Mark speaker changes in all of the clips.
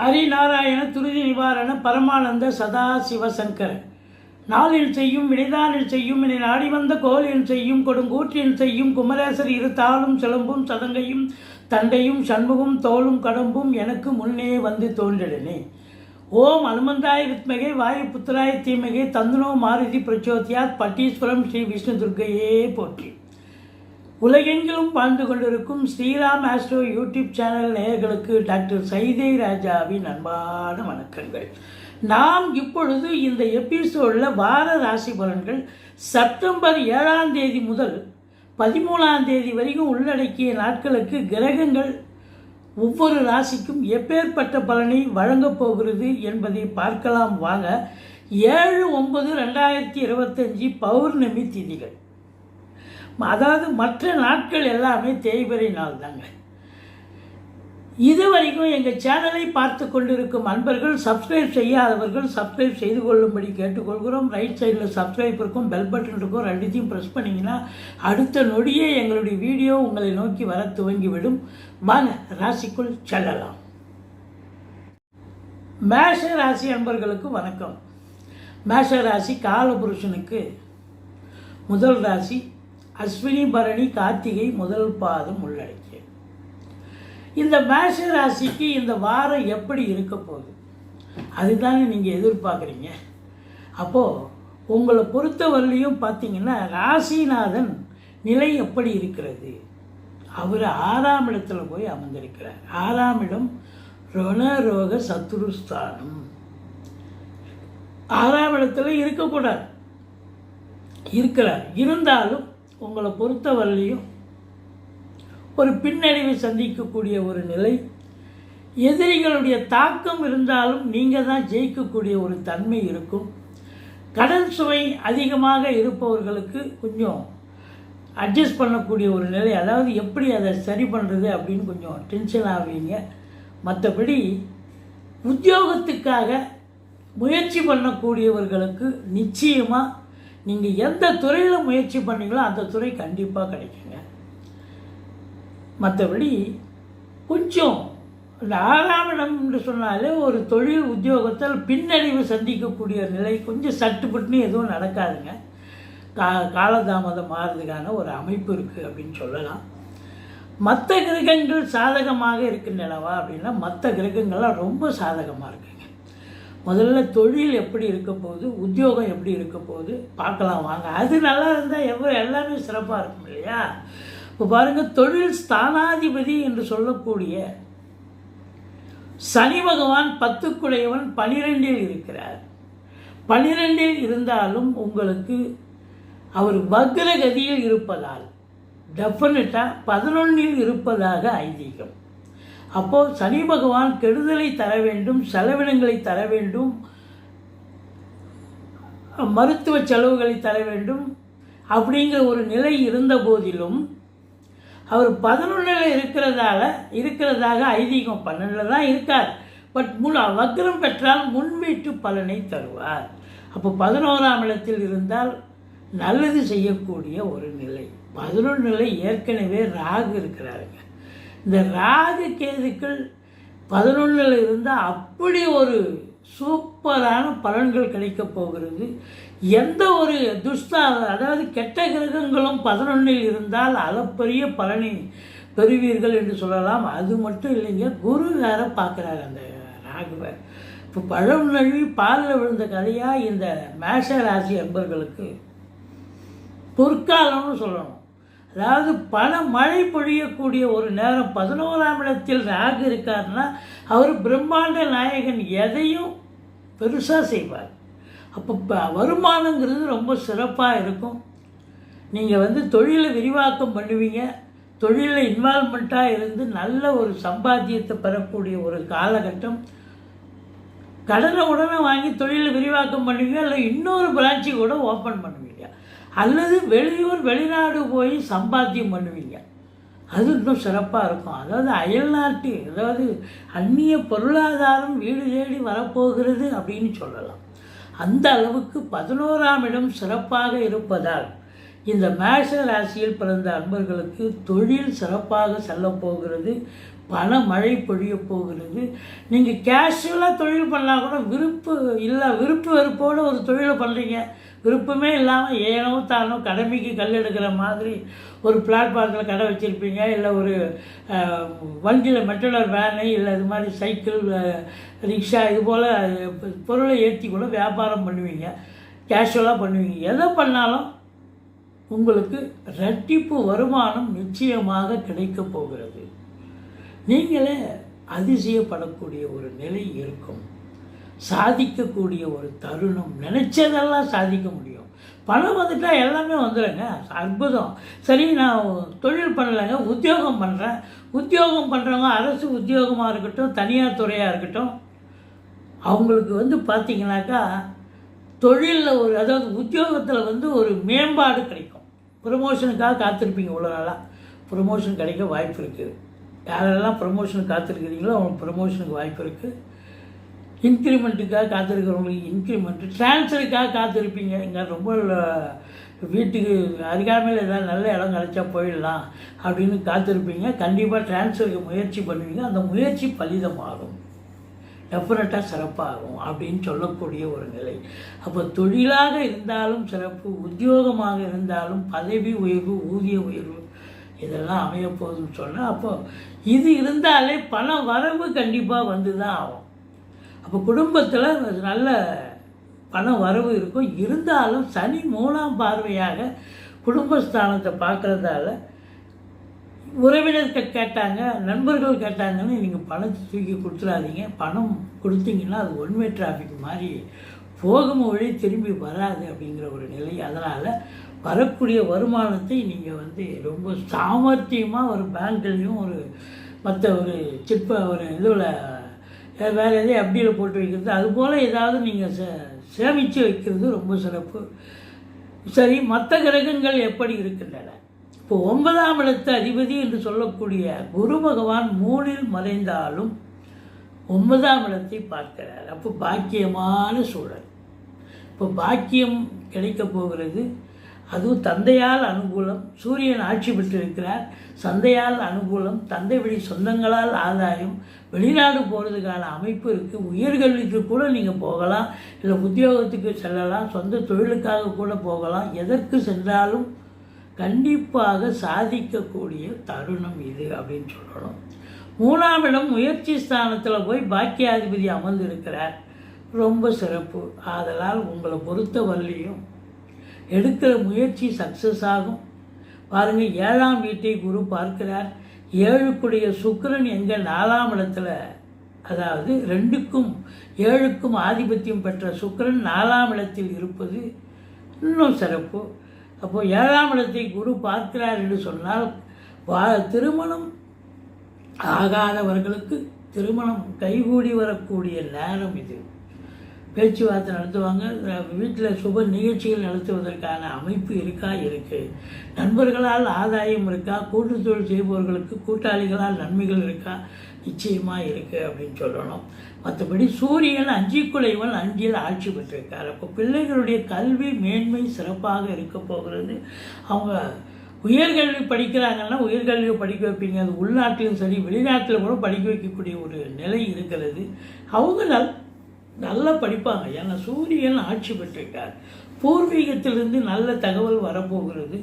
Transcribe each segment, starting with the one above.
Speaker 1: ஹரிநாராயண துருதி நிவாரண பரமானந்த சதா சிவசங்கர நாளில் செய்யும் வினைதானில் செய்யும் இனி நாடி வந்த கோலில் செய்யும் கொடுங்கூற்றில் செய்யும் குமரேசர் இரு தாளும் சிலம்பும் சதங்கையும் தண்டையும் சண்முகம் தோளும் கடம்பும் எனக்கு முன்னே வந்து தோன்றிடனே. ஓம் அனுமந்தாய் வித்மகே வாயு புத்திராய தீமகே தந்துனோ மாருதி பிரச்சோதியாத் பட்டீஸ்வரம் ஸ்ரீ விஷ்ணு துர்கையே போற்றி. உலகெங்கிலும் வாழ்ந்து கொண்டிருக்கும் ஸ்ரீராம் ஆஸ்ட்ரோ யூடியூப் சேனல் நேயர்களுக்கு டாக்டர் சைதை ராஜாவின் அன்பான வணக்கங்கள். நாம் இப்பொழுது இந்த எபிசோடில் வார ராசி பலன்கள் செப்டம்பர் ஏழாம் தேதி முதல் பதிமூணாம் தேதி வரைக்கும் உள்ளடக்கிய நாட்களுக்கு கிரகங்கள் ஒவ்வொரு ராசிக்கும் எப்பேற்பட்ட பலனை வழங்கப் போகிறது என்பதை பார்க்கலாம் வாங்க. ஏழு ஒன்பது ரெண்டாயிரத்தி இருபத்தஞ்சி பௌர்ணமி திதிகள். அதாவது மற்ற நாட்கள் எல்லாமே தேய்பிறை நாள் தாங்க இதுவரைக்கும் எங்கள் சேனலை பார்த்து கொண்டிருக்கும் அன்பர்கள் சப்ஸ்கிரைப் செய்யாதவர்கள் சப்ஸ்கிரைப் செய்து கொள்ளும்படி கேட்டுக்கொள்கிறோம். ரைட் சைடில் சப்ஸ்கிரைப் இருக்கும் பெல் பட்டன் இருக்கும் ரெண்டுத்தையும் ப்ரெஸ் பண்ணிங்கன்னா அடுத்த நொடியே எங்களுடைய வீடியோ உங்களை நோக்கி வர துவங்கிவிடும். வாங்க ராசிக்குள் செல்லலாம். மேஷ ராசி அன்பர்களுக்கு வணக்கம். மேஷ ராசி காலபுருஷனுக்கு முதல் ராசி அஸ்வினி பரணி கார்த்திகை முதல் பாதம் உள்ளடக்கிய இந்த மேஷ ராசிக்கு இந்த வாரம் எப்படி இருக்க போகுது? அதுதானே நீங்கள் எதிர்பார்க்குறீங்க. அப்போது உங்களை பொறுத்தவரையிலையும் பார்த்தீங்கன்னா ராசிநாதன் நிலை எப்படி இருக்கிறது? அவர் ஆறாம் இடத்துல போய் அமர்ந்திருக்கிறார். ஆறாம் இடம் ரணரோக சத்ருஸ்தானம் ஆறாம் இடத்துல இருக்கக்கூடாது. இருக்கிறார். இருந்தாலும் உங்களை பொறுத்தவரையிலையும் ஒரு பின்னடைவை சந்திக்கக்கூடிய ஒரு நிலை எதிரிகளுடைய தாக்கம் இருந்தாலும் நீங்கள் தான் ஜெயிக்கக்கூடிய ஒரு தன்மை இருக்கும். கடன் சுவை அதிகமாக இருப்பவர்களுக்கு கொஞ்சம் அட்ஜஸ்ட் பண்ணக்கூடிய ஒரு நிலை அதாவது எப்படி அதை சரி பண்ணுறது அப்படின்னு கொஞ்சம் டென்ஷன் ஆவீங்க. மற்றபடி உத்தியோகத்துக்காக முயற்சி பண்ணக்கூடியவர்களுக்கு நிச்சயமாக நீங்கள் எந்த துறையில் முயற்சி பண்ணீங்களோ அந்த துறை கண்டிப்பாக கிடைக்குங்க. மற்றபடி கொஞ்சம் இந்த ஆறாம் இடம் என்று சொன்னாலே ஒரு தொழில் உத்தியோகத்தில் பின்னடைவு சந்திக்கக்கூடிய நிலை கொஞ்சம் சட்டுப்பட்டுன்னு எதுவும் நடக்காதுங்க. கா காலதாமதம் மாறுறதுக்கான ஒரு அமைப்பு இருக்குது அப்படின்னு சொல்லலாம். மற்ற கிரகங்கள் சாதகமாக இருக்கின்றனவா அப்படின்னா மற்ற கிரகங்கள்லாம் ரொம்ப சாதகமாக இருக்குங்க. முதல்ல தொழில் எப்படி இருக்க போகுது உத்தியோகம் எப்படி இருக்க போகுது பார்க்கலாம் வாங்க. அது நல்லா இருந்தால் எவ்வளோ எல்லாமே சிறப்பாக இருக்கும் இல்லையா? இப்போ பாருங்கள் தொழில் ஸ்தானாதிபதி என்று சொல்லக்கூடிய சனி பகவான் பத்துக்குடையவன் பனிரெண்டில் இருக்கிறார். பனிரெண்டில் இருந்தாலும் உங்களுக்கு அவர் வக்ரகதியில் இருப்பதால் டெஃபினட்டாக பதினொன்றில் இருப்பதாக ஐதீகம். அப்போது சனி பகவான் கெடுதலை தர வேண்டும் செலவினங்களை தர வேண்டும் மருத்துவ செலவுகளை தர வேண்டும் அப்படிங்கிற ஒரு நிலை இருந்த போதிலும் அவர் பதினொன்றில் இருக்கிறதால இருக்கிறதாக ஐதீகம் பன்னெண்டில் தான் இருக்கார். பட் முன் வக்ரம் பெற்றால் முன்வீட்டு பலனை தருவார். அப்போ பதினோராம் இடத்தில் இருந்தால் நல்லது செய்யக்கூடிய ஒரு நிலை. பதினொன்றில் ஏற்கனவே ராகு இருக்கிறாருங்க. இந்த ராகு கேதுக்கள் பதினொன்றில் இருந்தால் அப்படி ஒரு சூப்பரான பலன்கள் கிடைக்க போகிறது. எந்த ஒரு துஷ்டா அதாவது கெட்ட கிரகங்களும் பதினொன்றில் இருந்தால் அளப்பரிய பலனை பெறுவீர்கள் என்று சொல்லலாம். அது மட்டும் இல்லைங்க குரு வேற பார்க்குறாரு அந்த ராகுவை. இப்போ பழம் நழுவி பாலில் விழுந்த கதையாக இந்த மேஷ ராசி அன்பர்களுக்கு பொற்காலம்னு சொல்லணும். அதாவது பல மழை பொழியக்கூடிய ஒரு நேரம் பதினோராம் இடத்தில் ராகு இருக்காருன்னா அவர் பிரம்மாண்ட நாயகன் எதையும் பெருசாக செய்வார். அப்போ ப வருமானங்கிறது ரொம்ப சிறப்பாக இருக்கும். நீங்கள் வந்து தொழிலை விரிவாக்கம் பண்ணுவீங்க. தொழிலில் இன்வால்மெண்ட்டாக இருந்து நல்ல ஒரு சம்பாத்தியத்தை பெறக்கூடிய ஒரு காலகட்டம். கடனை உடனே வாங்கி தொழிலை விரிவாக்கம் பண்ணுவீங்க இல்லை இன்னொரு பிரான்ச்சு கூட ஓப்பன் பண்ணுவீங்க. அல்லது வெளியூர் வெளிநாடு போய் சம்பாத்தியம் பண்ணுவீங்க. அது இன்னும் சிறப்பாக இருக்கும். அதாவது அயல்நாட்டு அதாவது அந்நிய பொருளாதாரம் வீடு தேடி வரப்போகிறது அப்படின்னு சொல்லலாம். அந்த அளவுக்கு பதினோராம் இடம் சிறப்பாக இருப்பதால் இந்த மேஷ ராசியில் பிறந்த அன்பர்களுக்கு தொழில் சிறப்பாக செல்லப்போகிறது பண மழை பொழிய போகிறது. நீங்கள் கேஷுவலாக தொழில் பண்ணால் கூட விருப்பு இல்லை விருப்பு வெறுப்போடு ஒரு தொழிலை பண்ணுறீங்க விருப்பமே இல்லாமல் ஏனோ தானோ கடமைக்கு கல் எடுக்கிற மாதிரி ஒரு பிளாட்ஃபார்மில் கடை வச்சுருப்பீங்க இல்லை ஒரு வண்டியில் மெட்டலர் வேனு இல்லை இது மாதிரி சைக்கிள் ரிக்ஷா இது போல் பொருளை ஏற்றி கூட வியாபாரம் பண்ணுவீங்க கேஷுவலாக பண்ணுவீங்க. எதை பண்ணாலும் உங்களுக்கு ரெட்டிப்பு வருமானம் நிச்சயமாக கிடைக்கப் போகிறது. நீங்களே அதிசயப்படக்கூடிய ஒரு நிலை இருக்கும். சாதிக்கக்கூடிய ஒரு தருணம். நினச்சதெல்லாம் சாதிக்க முடியும். பணம் வந்துட்டால் எல்லாமே வந்துடுங்க அற்புதம். சரி நான் தொழில் பண்ணலைங்க உத்தியோகம் பண்ணுறேன் உத்தியோகம் பண்ணுறவங்க அரசு உத்தியோகமாக இருக்கட்டும் தனியார் துறையாக இருக்கட்டும். அவங்களுக்கு வந்து பார்த்திங்கனாக்கா தொழிலில் ஒரு அதாவது உத்தியோகத்தில் வந்து ஒரு மேம்பாடு கிடைக்கும். ப்ரமோஷனுக்காக காத்திருப்பீங்க இவ்வளோ நாளாக ப்ரமோஷன் கிடைக்க வாய்ப்பு இருக்குது யாரெல்லாம் ப்ரொமோஷனுக்கு காத்திருக்கிறீங்களோ அவங்களுக்கு ப்ரமோஷனுக்கு வாய்ப்பு இருக்குது இன்க்ரிமெண்ட்டுக்காக காத்திருக்கிறவங்களுக்கு இன்க்ரிமெண்ட் ட்ரான்ஸ்ஃபருக்காக காத்திருப்பீங்க இங்கே ரொம்ப வீட்டுக்கு அருகாமையில் ஏதாவது நல்ல இடம் கிடைச்சா போயிடலாம் அப்படின்னு காத்திருப்பீங்க. கண்டிப்பாக ட்ரான்ஸ்ஃபருக்கு முயற்சி பண்ணுவீங்க. அந்த முயற்சி பலிதமாகும். டெஃபினட்டாக சிறப்பாகும் அப்படின்னு சொல்லக்கூடிய ஒரு நிலை. அப்போ தொழிலாக இருந்தாலும் சிறப்பு உத்தியோகமாக இருந்தாலும் பதவி உயர்வு ஊதிய உயர்வு இதெல்லாம் அமையப்போகுதுன்னு சொன்னால் அப்போ இது இருந்தாலே பண வரவு கண்டிப்பாக வந்து தான் ஆகும். அப்போ குடும்பத்தில் நல்ல பணம் வரவு இருக்கும். இருந்தாலும் சனி மூணாம் பார்வையாக குடும்பஸ்தானத்தை பார்க்குறதால உறவினர்கள் கேட்டாங்க நண்பர்கள் கேட்டாங்கன்னு நீங்கள் பணத்தை தூக்கி கொடுத்துடாதீங்க பணம் கொடுத்தீங்கன்னா அது ஒன்வே டிராஃபிக் மாதிரி போகும் வழி திரும்பி வராது அப்படிங்கிற ஒரு நிலை. அதனால் வரக்கூடிய வருமானத்தை நீங்கள் வந்து ரொம்ப சாமர்த்தியமாக ஒரு பேங்க்லேயும் ஒரு மற்ற ஒரு சிற்ப ஒரு இதில் வேறு எதையும் அப்படியில் போட்டு வைக்கிறது. அதுபோல் ஏதாவது நீங்கள் சே சேமித்து வைக்கிறது ரொம்ப சிறப்பு. சரி மற்ற கிரகங்கள் எப்படி இருக்கின்றன? இப்போ ஒன்பதாம் இடத்து அதிபதி என்று சொல்லக்கூடிய குரு பகவான் மூணில் மறைந்தாலும் ஒன்பதாம் இடத்தை பார்க்கிறார். அப்போ பாக்கியமான சூழல். இப்போ பாக்கியம் கிடைக்கப் போகிறது. அதுவும் தந்தையால் அனுகூலம். சூரியன் ஆட்சி பெற்றிருக்கிறார். சந்தையால் அனுகூலம் தந்தை வழி சொந்தங்களால் ஆதாயம். வெளிநாடு போகிறதுக்கான அமைப்பு இருக்குது உயர்கல்விக்கு கூட நீங்கள் போகலாம். இல்லை உத்தியோகத்துக்கு செல்லலாம். சொந்த தொழிலுக்காக கூட போகலாம். எதற்கு சென்றாலும் கண்டிப்பாக சாதிக்கக்கூடிய தருணம் இது அப்படின்னு சொல்லணும். மூணாம் இடம் முயற்சி ஸ்தானத்தில் போய் பாக்கியாதிபதி அமர்ந்திருக்கிறார். ரொம்ப சிறப்பு. ஆதலால் உங்களை பொறுத்த வரலையும் எடுக்கிற முயற்சி சக்ஸஸ் ஆகும். பாருங்கள் ஏழாம் வீட்டை குரு பார்க்கிறார். ஏழுக்குடைய சுக்கிரன் எங்க நாலாம் இடத்துல அதாவது ரெண்டுக்கும் ஏழுக்கும் ஆதிபத்தியம் பெற்ற சுக்கரன் நாலாம் இடத்தில் இருப்பது இன்னும் சிறப்பு. அப்போ ஏழாம் இடத்தை குரு பார்க்கிறார் என்று சொன்னால் வா திருமணம் ஆகாதவர்களுக்கு திருமணம் கைகூடி வரக்கூடிய நேரம் இது. பேச்சுவார்த்தை நடத்துவாங்க. வீட்டில் சுப நிகழ்ச்சிகள் நடத்துவதற்கான அமைப்பு இருக்கா? இருக்குது நண்பர்களால் ஆதாயம் இருக்கா? கூட்டு தொழில் செய்பவர்களுக்கு கூட்டாளிகளால் நன்மைகள் இருக்கா? நிச்சயமாக இருக்குது அப்படின்னு சொல்லணும். மற்றபடி சூரியன் அஞ்சிக்குலைவன் அஞ்சில் ஆட்சி பெற்றிருக்கார். அப்போ பிள்ளைகளுடைய கல்வி மேன்மை சிறப்பாக இருக்க போகிறது. அவங்க உயர்கல்வி படிக்கிறாங்கன்னா உயர்கல்வி படிக்க வைப்பீங்க. அது உள்நாட்டிலும் சரி வெளிநாட்டில் கூட படிக்க வைக்கக்கூடிய ஒரு நிலை இருக்கிறது. அவங்க நல்லா படிப்பாங்க. ஏன்னா சூரியன் ஆட்சி பெற்றிருக்கார். பூர்வீகத்திலிருந்து நல்ல தகவல் வரப்போகிறது.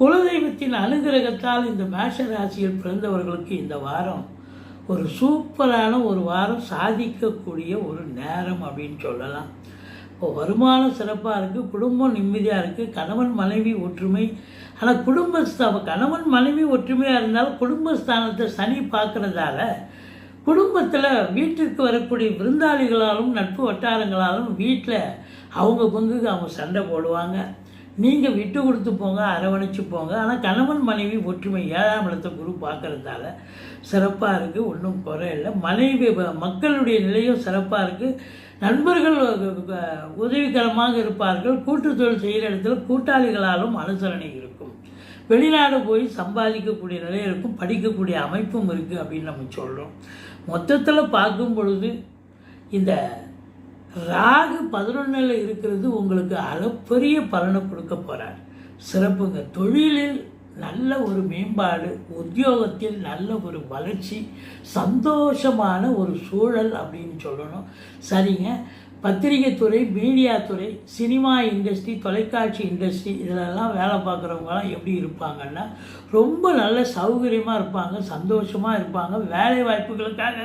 Speaker 1: குலதெய்வத்தின் அனுகிரகத்தால் இந்த மேஷ ராசியில் பிறந்தவர்களுக்கு இந்த வாரம் ஒரு சூப்பரான ஒரு வாரம் சாதிக்கக்கூடிய ஒரு நேரம் அப்படின்னு சொல்லலாம். இப்போ வருமானம் சிறப்பாக இருக்குது குடும்பம் நிம்மதியாக இருக்குது கணவன் மனைவி ஒற்றுமை. ஆனால் குடும்பஸ்த கணவன் மனைவி ஒற்றுமையாக இருந்தாலும் குடும்பஸ்தானத்தை சனி பார்க்குறதால குடும்பத்தில் வீட்டிற்கு வரக்கூடிய விருந்தாளிகளாலும் நட்பு வட்டாரங்களாலும் வீட்டில் அவங்க பங்குக்கு அவங்க சண்டை போடுவாங்க. நீங்கள் விட்டு கொடுத்து போங்க அரவணைச்சு போங்க. ஆனால் கணவன் மனைவி ஒற்றுமை ஏழாம் இடத்தை குரு பார்க்குறதால சிறப்பாக இருக்குது ஒன்றும் குறை இல்லை. மனைவி மக்களுடைய நிலையும் சிறப்பாக இருக்குது நண்பர்கள் உதவிகரமாக இருப்பார்கள். கூட்டு தொழில் செய்கிற இடத்துல கூட்டாளிகளாலும் அனுசரணை இருக்கும். வெளிநாடு போய் சம்பாதிக்கக்கூடிய நிலை இருக்கும் படிக்கக்கூடிய அமைப்பும் இருக்குது அப்படின்னு நம்ம சொல்கிறோம் மொத்தத்தில் பார்க்கும் பொழுது இந்த ராகு பதினொன்றில் இருக்கிறது உங்களுக்கு அளப்பரிய பலனை கொடுக்க போகிறார் சிறப்புங்க. தொழிலில் நல்ல ஒரு மேம்பாடு உத்தியோகத்தில் நல்ல ஒரு வளர்ச்சி சந்தோஷமான ஒரு சூழல் அப்படின்னு சொல்லணும். சரிங்க. பத்திரிகை துறை மீடியா துறை சினிமா இண்டஸ்ட்ரி தொலைக்காட்சி இண்டஸ்ட்ரி இதிலெல்லாம் வேலை பார்க்குறவங்களாம் எப்படி இருப்பாங்கன்னா ரொம்ப நல்ல சௌகரியமாக இருப்பாங்க சந்தோஷமாக இருப்பாங்க வேலை வாய்ப்புகளுக்காக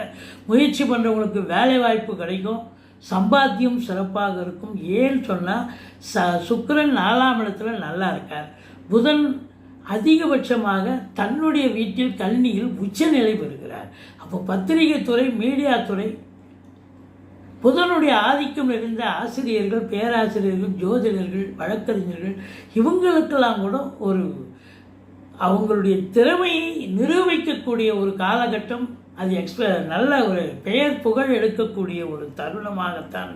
Speaker 1: முயற்சி பண்ணுறவங்களுக்கு வேலை வாய்ப்பு கிடைக்கும் சம்பாத்தியம் சிறப்பாக இருக்கும். ஏன்னு சொன்னால் ச சுக்கரன் நாலாம் இடத்துல நல்லா இருக்கார். புதன் அதிகபட்சமாக தன்னுடைய வீட்டில் கல்வியில் உச்சநிலை பெறுகிறார். அப்போ பத்திரிகை துறை மீடியா துறை புதனுடைய ஆதிக்கம் நிறைந்த ஆசிரியர்கள் பேராசிரியர்கள் ஜோதிடர்கள் வழக்கறிஞர்கள் இவங்களுக்கெல்லாம் கூட ஒரு அவங்களுடைய திறமையை நிரூபிக்கக்கூடிய ஒரு காலகட்டம் அது எக்ஸ்ப நல்ல ஒரு பெயர் புகழ் எடுக்கக்கூடிய ஒரு தருணமாகத்தான்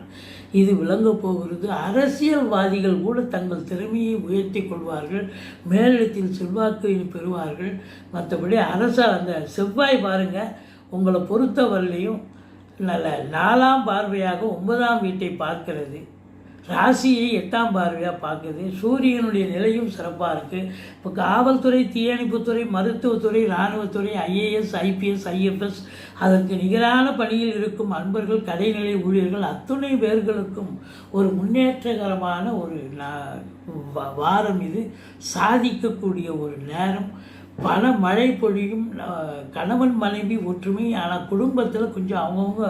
Speaker 1: இது விளங்கப் போகிறது. அரசியல்வாதிகள் கூட தங்கள் திறமையை உயர்த்தி கொள்வார்கள் மேலிடத்தில் செல்வாக்கு பெறுவார்கள். மற்றபடி அரச அந்த செவ்வாய் பாருங்கள் உங்களை பொறுத்தவரையிலையும் நல்ல நாலாம் பார்வையாக ஒன்பதாம் வீட்டை பார்க்கிறது. ராசியை எட்டாம் பார்வையாக பார்க்குது சூரியனுடைய நிலையும் சிறப்பாக இருக்குது இப்போ காவல்துறை தீயணைப்புத்துறை மருத்துவத்துறை இராணுவத்துறை ஐஏஎஸ் ஐபிஎஸ் ஐஎஃப்எஸ் அதற்கு நிகரான பணியில் இருக்கும் அன்பர்கள் கடைநிலை ஊழியர்கள் அத்துணை பேர்களுக்கும் ஒரு முன்னேற்றகரமான ஒரு நா- வாரம் இது. சாதிக்கக்கூடிய ஒரு நேரம். பண மழை பொழியும் கணவன் மனைவி ஒற்றுமை ஆனால் குடும்பத்தில் கொஞ்சம் அவங்கவுங்க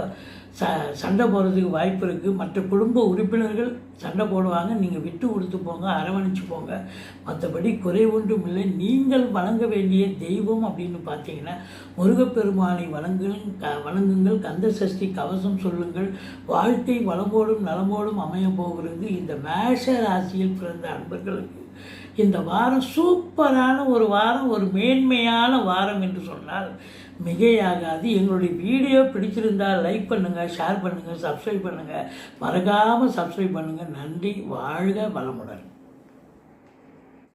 Speaker 1: ச சண்டை போடுறதுக்கு வாய்ப்பு இருக்குது மற்ற குடும்ப உறுப்பினர்கள் சண்டை போடுவாங்க. நீங்கள் விட்டு கொடுத்து போங்க அரவணைச்சு போங்க. மற்றபடி குறை ஒன்றும் இல்லை. நீங்கள் வணங்க வேண்டிய தெய்வம் அப்படின்னு பார்த்தீங்கன்னா முருகப்பெருமானை வணங்குங்கள் க வணங்குங்கள். கந்த சஷ்டி கவசம் சொல்லுங்கள். வாழ்க்கை வளமோடும் நலமோடும் அமைய போகிறது. இந்த மேஷ ராசியில் பிறந்த அன்பர்களுக்கு இந்த வாரம் சூப்பரான ஒரு வாரம் ஒரு மேன்மையான வாரம் என்று சொன்னால் மிகையாகாது. எங்களுடைய வீடியோ பிடிச்சிருந்தால் லைக் பண்ணுங்கள் ஷேர் பண்ணுங்கள் சப்ஸ்கிரைப் பண்ணுங்கள் மறக்காமல் சப்ஸ்கிரைப் பண்ணுங்கள் நன்றி வாழ்க வளமுடன்.